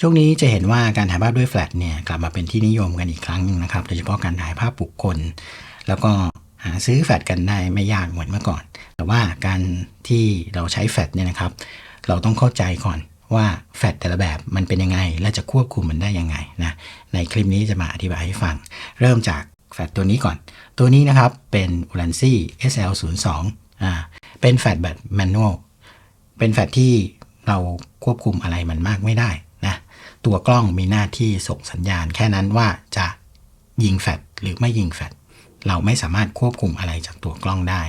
ช่วงนี้จะเห็นว่าการถ่ายภาพด้วยแฟลชเนี่ยกลับมาเป็นที่นิยมกันอีกครั้งหนึงนะครับ โดยเฉพาะการถ่ายภาพบุคคล แล้วก็หาซื้อแฟลชกันได้ไม่ยากเหมือนเมื่อก่อน แต่ว่าการที่เราใช้แฟลชเนี่ยนะครับ เราต้องเข้าใจก่อนว่าแฟลชแต่ละแบบมันเป็นยังไง และจะควบคุมมันได้ยังไงนะในคลิปนี้จะมาอธิบายให้ฟัง เริ่มจากแฟลชตัวนี้ก่อน ตัวนี้นะครับเป็น u l a n c y SL02 อ่าเป็นแฟลชแบบแมนนวลเป็นแฟลชที่เราควบคุมอะไรมันมากไม่ได้ ตัวกล้องมีหน้าที่ส่งสัญญาณ แค่นั้นว่าจะยิงแฟลชหรือไม่ยิงแฟลชเราไม่สามารถควบคุมอะไรจากตัวกล้องได้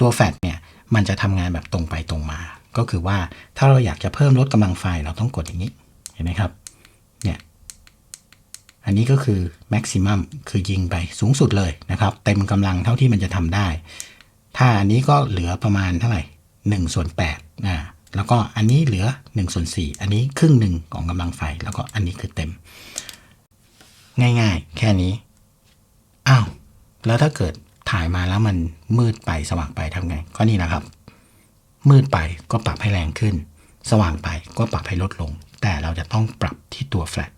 ตัวแฟลชเนี่ยมันจะทำงานแบบตรงไปตรงมา ก็คือว่าถ้าเราอยากจะเพิ่มลดกำลังไฟเราต้องกดอย่างนี้ เห็นไหมครับ เนี่ย อันนี้ก็คือ maximum คือยิงไปสูงสุดเลยนะครับ เต็มกำลังเท่าที่มันจะทำได้ ถ้าอันนี้ก็เหลือประมาณเท่าไหร่1ส่วน8อ่า แล้วก็อันนี้เหลือ1ส่วน4อันนี้ครึ่งหนึ่งของกำลังไฟ แล้วก็อันนี้คือเต็ม ง่ายๆ แค่นี้ อ้าว แล้วถ้าเกิดถ่ายมาแล้วมันมืดไปสว่างไปทำไง ก็นี่นะครับ มืดไปก็ปรับให้แรงขึ้น สว่างไปก็ปรับให้ลดลง แต่เราจะต้องปรับที่ตัวแฟลช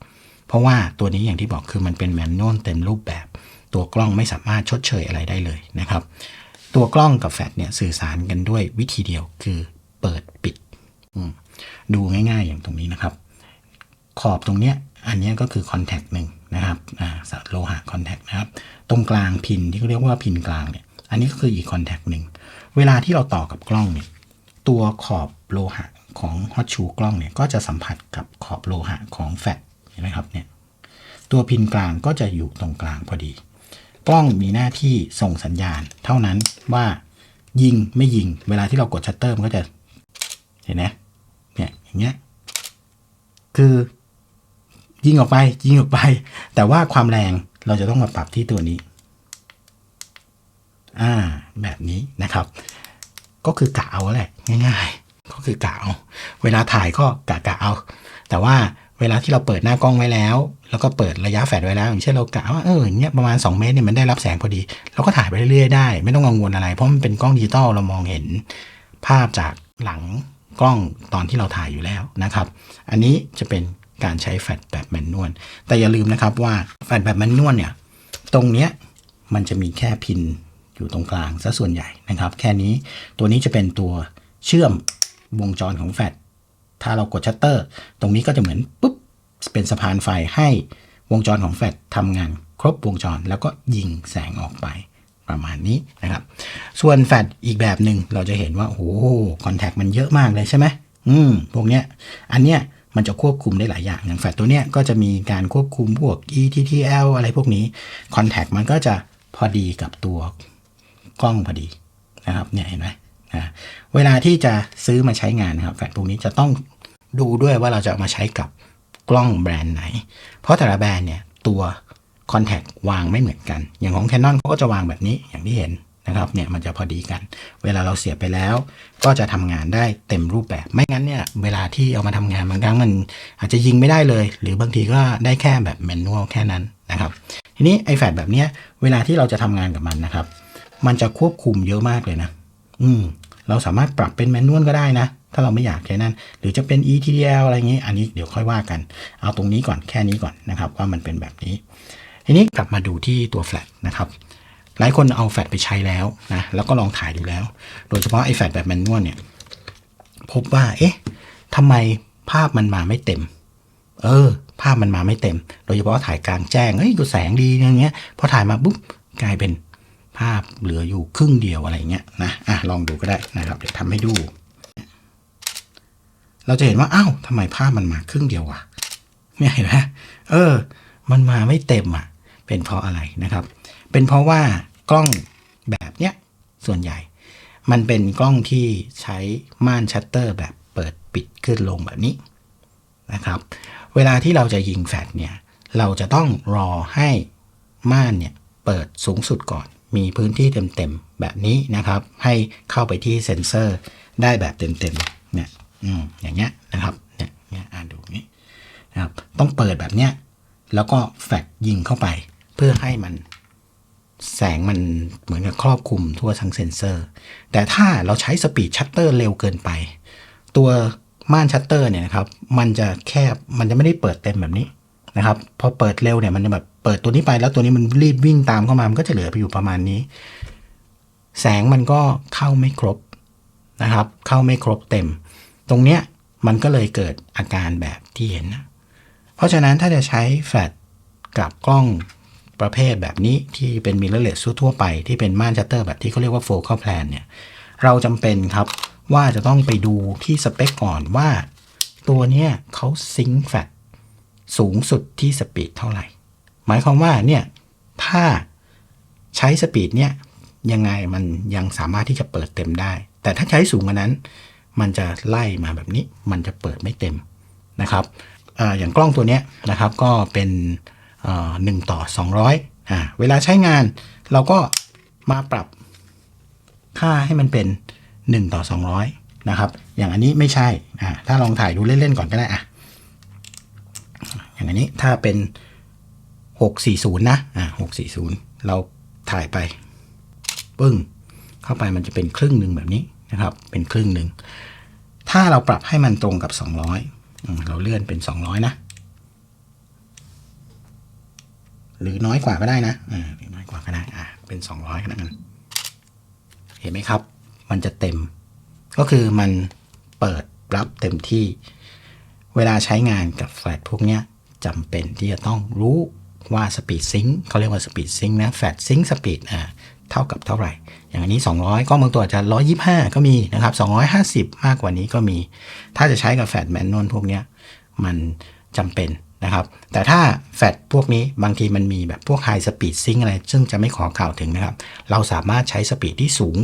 เพราะว่าตัวนี้อย่างที่บอกคือมันเป็นแมนนวลเต็มรูปแบบ ตัวกล้องไม่สามารถชดเชยอะไรได้เลยนะครับ ตัวกล้องกับแฟลชเนี่ยสื่อสารกันด้วยวิธีเดียวคือเปิดปิด ดูง่ายๆอย่างตรงนี้นะครับ ขอบตรงเนี้ยอันเนี้ยก็คือคอนแทคหนึ่งนะครับอ่าโลหะคอนแทคนะครับ ตรงกลางพินที่เขาเรียกว่าพินกลางเนี่ย อันนี้ก็คืออีกคอนแทคหนึ่ง เวลาที่เราต่อกับกล้องเนี่ย ตัวขอบโลหะของฮอตชูกล้องเนี่ยก็จะสัมผัสกับขอบโลหะของแฟลชเห็นไหมครับเนี่ย ตัวพินกลางก็จะอยู่ตรงกลางพอดี กล้องมีหน้าที่ส่งสัญญาณ เท่านั้นว่ายิงไม่ยิง เวลาที่เรากดชัตเตอร์มันก็จะเห็นไหม เนี่ยอย่างเงี้ยคือยิงออกไปยิงออกไป แต่ว่าความแรงเราจะต้องมาปรับที่ตัวนี้อ่าแบบนี้นะครับ ก็คือกะเอาแหละง่าย ๆ ก็คือกะเอา เวลาถ่ายก็กะกะเอา แต่ว่าเวลาที่เราเปิดหน้ากล้องไว้แล้ว แล้วก็เปิดระยะแฟลชไว้แล้วอย่างเช่นเรากะว่าเอออย่างเงี้ยประมาณ 2 เมตรเนี่ยมันได้รับแสงพอดี เราก็ถ่ายไปเรื่อยๆได้ ไม่ต้องกังวลอะไร เพราะมันเป็นกล้องดิจิตอลเรามองเห็นภาพจากหลัง กล้องตอนที่เราถ่ายอยู่แล้วนะครับ อันนี้จะเป็นการใช้แฟลชแบบแมนนวลแต่อย่าลืมนะครับว่าแฟลชแบบแมนนวลเนี่ยตรงเนี้ยมันจะมีแค่พินอยู่ตรงกลางซะส่วนใหญ่นะครับ แค่นี้ตัวนี้จะเป็นตัวเชื่อมวงจรของแฟลชถ้าเรากดชัตเตอร์ ตรงนี้ก็จะเหมือนปุ๊บเป็นสะพานไฟให้วงจรของแฟลชทำงานครบวงจรแล้วก็ยิงแสงออกไป ประมาณนี้นะครับ ส่วนแฟลชอีกแบบหนึ่งเราจะเห็นว่า โอ้โหคอนแทคมันเยอะมากเลยใช่ไหมอืมพวกเนี้ยอันเนี้ยมันจะควบคุมได้หลายอย่าง อย่างแฟลชตัวเนี้ยก็จะมีการควบคุมพวก ETTL อะไรพวกนี้คอนแทคมันก็จะพอดีกับตัวกล้องพอดีนะครับเนี่ยเห็นไหมนะเวลาที่จะซื้อมาใช้งานนะครับแฟลชพวกนี้จะต้องดูด้วยว่าเราจะมาใช้กับกล้องแบรนด์ไหน เพราะแต่ละแบรนด์เนี่ยตัว คอนแทควางไม่เหมือนกัน อย่างของ Canon เขาก็จะวางแบบนี้อย่างที่เห็นนะครับเนี่ยมันจะพอดีกัน เวลาเราเสียบไปแล้ว ก็จะทำงานได้เต็มรูปแบบ ไม่งั้นเนี่ยเวลาที่เอามาทำงานบางครั้งมันอาจจะยิงไม่ได้เลย หรือบางทีก็ได้แค่แบบแมนนวลแค่นั้นนะครับ ทีนี้ไอแฟดแบบเนี้ยเวลาที่เราจะทำงานกับมันนะครับ มันจะควบคุมเยอะมากเลยนะ อืม เราสามารถปรับเป็นแมนนวลก็ได้นะ ถ้าเราไม่อยากแค่นั้น หรือจะเป็น E-TL อะไรอย่างนี้ อันนี้เดี๋ยวค่อยว่ากัน เอาตรงนี้ก่อนแค่นี้ก่อนนะครับ ว่ามันเป็นแบบนี้ ทีนี้กลับมาดูที่ตัวแฟลชนะครับหลายคนเอาแฟลชไปใช้แล้วนะแล้วก็ลองถ่ายดูแล้ว โดยเฉพาะไอ้แฟลชแบบแมนนวลเนี่ยพบว่าเอ๊ะทำไมภาพมันมาไม่เต็ม เออ ภาพมันมาไม่เต็ม โดยเฉพาะถ่ายกลางแจ้งเฮ้ยดูแสงดีอย่างเงี้ยพอถ่ายมาปุ๊บกลายเป็นภาพเหลืออยู่ครึ่งเดียวอะไรเงี้ยนะอะลองดูก็ได้นะครับเดี๋ยวทำให้ดู เราจะเห็นว่าอ้าวทำไมภาพมันมาครึ่งเดียววะเนี่ยเห็นไหมเออ มันมาไม่เต็มอะ เป็นเพราะอะไรนะครับ เป็นเพราะว่ากล้องแบบเนี้ยส่วนใหญ่ มันเป็นกล้องที่ใช้ม่านชัตเตอร์แบบเปิดปิดขึ้นลงแบบนี้นะครับ เวลาที่เราจะยิงแฟลชเนี่ย เราจะต้องรอให้ม่านเนี่ยเปิดสูงสุดก่อน มีพื้นที่เต็มๆแบบนี้นะครับ ให้เข้าไปที่เซ็นเซอร์ได้แบบเต็มๆเนี่ยอืมอย่างเงี้ยนะครับเนี่ยเนี่ยอ่านดูนี้นะครับต้องเปิดแบบเนี้ยแล้วก็แฟลชยิงเข้าไป เพื่อให้มันแสงมันเหมือนกับครอบคลุมทั่วทั้งเซ็นเซอร์ แต่ถ้าเราใช้สปีดชัตเตอร์เร็วเกินไป ตัวม่านชัตเตอร์เนี่ยนะครับมันจะแคบมันจะไม่ได้เปิดเต็มแบบนี้นะครับพอเปิดเร็วเนี่ยมันจะแบบเปิดตัวนี้ไปแล้วตัวนี้มันรีบวิ่งตามเข้ามามันก็จะเหลือไปอยู่ประมาณนี้ แสงมันก็เข้าไม่ครบนะครับ เข้าไม่ครบเต็ม ตรงเนี้ยมันก็เลยเกิดอาการแบบที่เห็นนะเพราะฉะนั้นถ้าจะใช้แฟลชกับกล้อง ประเภทแบบนี้ที่เป็นมิเรอร์เลสทั่วไปที่เป็นม่านชัตเตอร์แบบที่เขาเรียกว่าโฟกัสแพลนเนี่ยเราจำเป็นครับว่าจะต้องไปดูที่สเปคก่อนว่า ตัวเนี้ยเขาซิงค์แฟลชสูงสุดที่สปีดเท่าไหร่ หมายความว่าเนี่ยถ้าใช้สปีดเนี่ยยังไงมันยังสามารถที่จะเปิดเต็มได้ แต่ถ้าใช้สูงกว่านั้น มันจะไล่มาแบบนี้ มันจะเปิดไม่เต็มนะครับออย่างกล้องตัวเนี้ยนะครับก็เป็น หนึ่งต่อ 200อ่าเวลาใช้งานเราก็มาปรับค่าให้มันเป็น 1 ต่อ 200 นะครับ อย่างอันนี้ไม่ใช่อ่าถ้าลองถ่ายดูเล่น ๆ ก่อนก็ได้อะอย่างอันนี้ถ้าเป็น 640 นะอ่า640 เราถ่ายไป ปึ้ง เข้าไปมันจะเป็นครึ่งหนึ่งแบบนี้นะครับ เป็นครึ่งหนึ่ง ถ้าเราปรับให้มันตรงกับ 200อืมเราเลื่อนเป็น 200 นะ หรือน้อยกว่าก็ได้นะอ่าหรือน้อยกว่าก็ได้อ่าเป็น 200ก็แล้วกันเห็นไหมครับ มันจะเต็ม ก็คือมันเปิดรับเต็มที่ เวลาใช้งานกับแฟลชพวกเนี้ยจำเป็นที่จะต้องรู้ว่าสปีดซิงค์เขาเรียกว่าสปีดซิงค์นะแฟลชซิงค์สปีดอ่าเท่ากับเท่าไหร่ อย่างอันนี้ 200 ก็บางตัวอาจจะ 125 ก็มีนะครับ 250 มากกว่านี้ก็มี ถ้าจะใช้กับแฟลชแมนนวลพวกเนี้ยมันจำเป็น นะครับ แต่ถ้าแฟลชพวกนี้บางทีมันมีแบบพวกไฮสปีดซิงอะไร ซึ่งจะไม่ขอกล่าวถึงนะครับ เราสามารถใช้สปีดที่สูง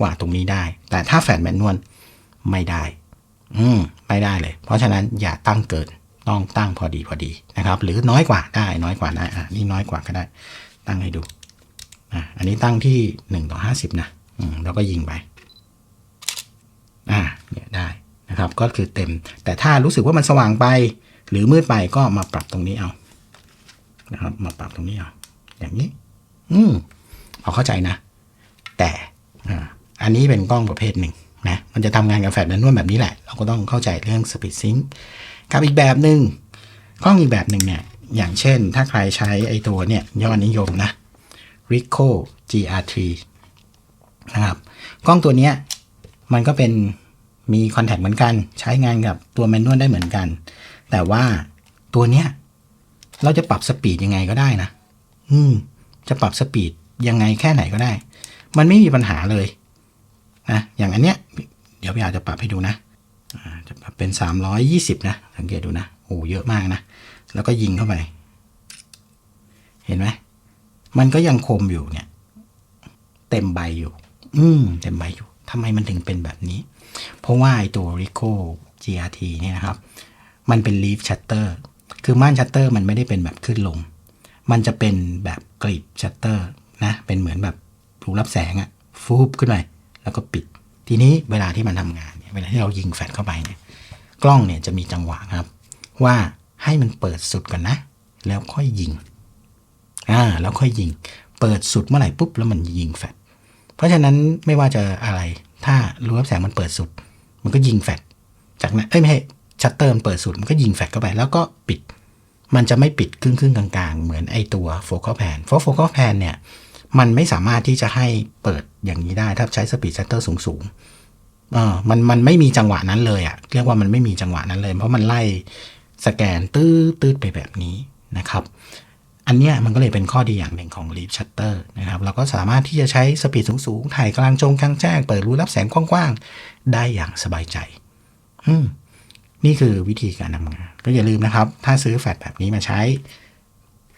กว่าตรงนี้ได้ แต่ถ้าแฟลชแมนนวลไม่ได้ อืม ไม่ได้เลย เพราะฉะนั้นอย่าตั้งเกิน ต้องตั้งพอดีพอดีนะครับ หรือน้อยกว่าได้ น้อยกว่าได้อะนี่น้อยกว่าก็ได้ ตั้งให้ดูอะอันนี้ตั้งที่1ต่อ50 นะอืมแล้วก็ยิงไป อ่า เนี่ยได้นะครับ ก็คือเต็ม แต่ถ้ารู้สึกว่ามันสว่างไป หรือมืดไปก็มาปรับตรงนี้เอานะครับ มาปรับตรงนี้เอาอย่างนี้ อืมเอาเข้าใจนะ แต่อ่าอันนี้เป็นกล้องประเภทหนึ่งนะมันจะทำงานกับแฟลชแมนนวลแบบนี้แหละ เราก็ต้องเข้าใจเรื่อง Speed Sync กับอีกแบบหนึ่งกล้องอีกแบบหนึ่งเนี่ย อย่างเช่น ถ้าใครใช้ไอตัวเนี่ยยอดนิยมนะ Ricoh GR3 นะครับกล้องตัวเนี้ยมันก็เป็นมีคอนแทคเหมือนกัน ใช้งานกับตัวแมนนวลได้เหมือนกัน แต่ว่าตัวเนี้ยเราจะปรับสปีดยังไงก็ได้นะ อืม จะปรับสปีดยังไงแค่ไหนก็ได้ มันไม่มีปัญหาเลยนะ อย่างอันเนี้ย เดี๋ยวพี่อาจจะปรับให้ดูนะจะปรับเป็น 320 นะ สังเกตดูนะ โอ้เยอะมากนะ แล้วก็ยิงเข้าไป เห็นไหม มันก็ยังคมอยู่เนี่ย เต็มใบอยู่ อืม เต็มใบอยู่ทำไมมันถึงเป็นแบบนี้ เพราะว่าไอตัว Rico GRT เนี่ยนะครับ มันเป็น leaf shutter คือม่านชัตเตอร์มันไม่ได้เป็นแบบขึ้นลง มันจะเป็นแบบกลีบชัตเตอร์นะ เป็นเหมือนแบบรูรับแสงอะฟูบขึ้นไปแล้วก็ปิด ทีนี้เวลาที่มันทำงานเนี่ยเวลาที่เรายิงแฟลชเข้าไปเนี่ยกล้องเนี่ยจะมีจังหวะครับ ว่าให้มันเปิดสุดก่อนนะ แล้วค่อยยิงอ่าแล้วค่อยยิง เปิดสุดเมื่อไหร่ปุ๊บแล้วมันยิงแฟลชเพราะฉะนั้นไม่ว่าจะอะไร ถ้ารูรับแสงมันเปิดสุด มันก็ยิงแฟลชจากนั้นเอ้ยไม่ใช่ ชัตเตอร์มันเปิดสุดมันก็ยิงแฟลชเข้าไป แล้วก็ปิด มันจะไม่ปิดครึ่งครึ่งๆกลางๆ เหมือนไอตัวโฟกัสแพนเพราะโฟกัสแพนเนี่ยมันไม่สามารถที่จะให้เปิดอย่างนี้ได้ถ้าใช้สปีดชัตเตอร์สูงๆเออมันมันไม่มีจังหวะนั้นเลยอะเรียกว่ามันไม่มีจังหวะนั้นเลย เพราะมันไล่สแกนตื้อตื้อไปแบบนี้นะครับ อันเนี้ยมันก็เลยเป็นข้อดีอย่างหนึ่งของ Leaf Shutter นะครับ เราก็สามารถที่จะใช้สปีดสูงๆ ถ่ายกลางจงกลางแจ้ง เปิดรูรับแสงกว้างๆ ได้อย่างสบายใจ อืม นี่คือวิธีการทำงาน ก็อย่าลืมนะครับ ถ้าซื้อแฟลชแบบนี้มาใช้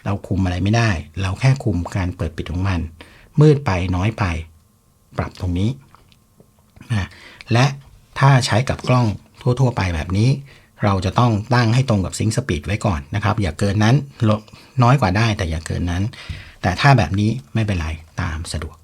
เราคุมอะไรไม่ได้ เราแค่คุมการเปิดปิดของมัน มืดไปน้อยไป ปรับตรงนี้นะและถ้าใช้กับกล้องทั่ว ๆ ไปแบบนี้ เราจะต้องตั้งให้ตรงกับซิงค์สปีดไว้ก่อนนะครับ อย่าเกินนั้นน้อยกว่าได้แต่อย่าเกินนั้น แต่ถ้าแบบนี้ไม่เป็นไรตามสะดวก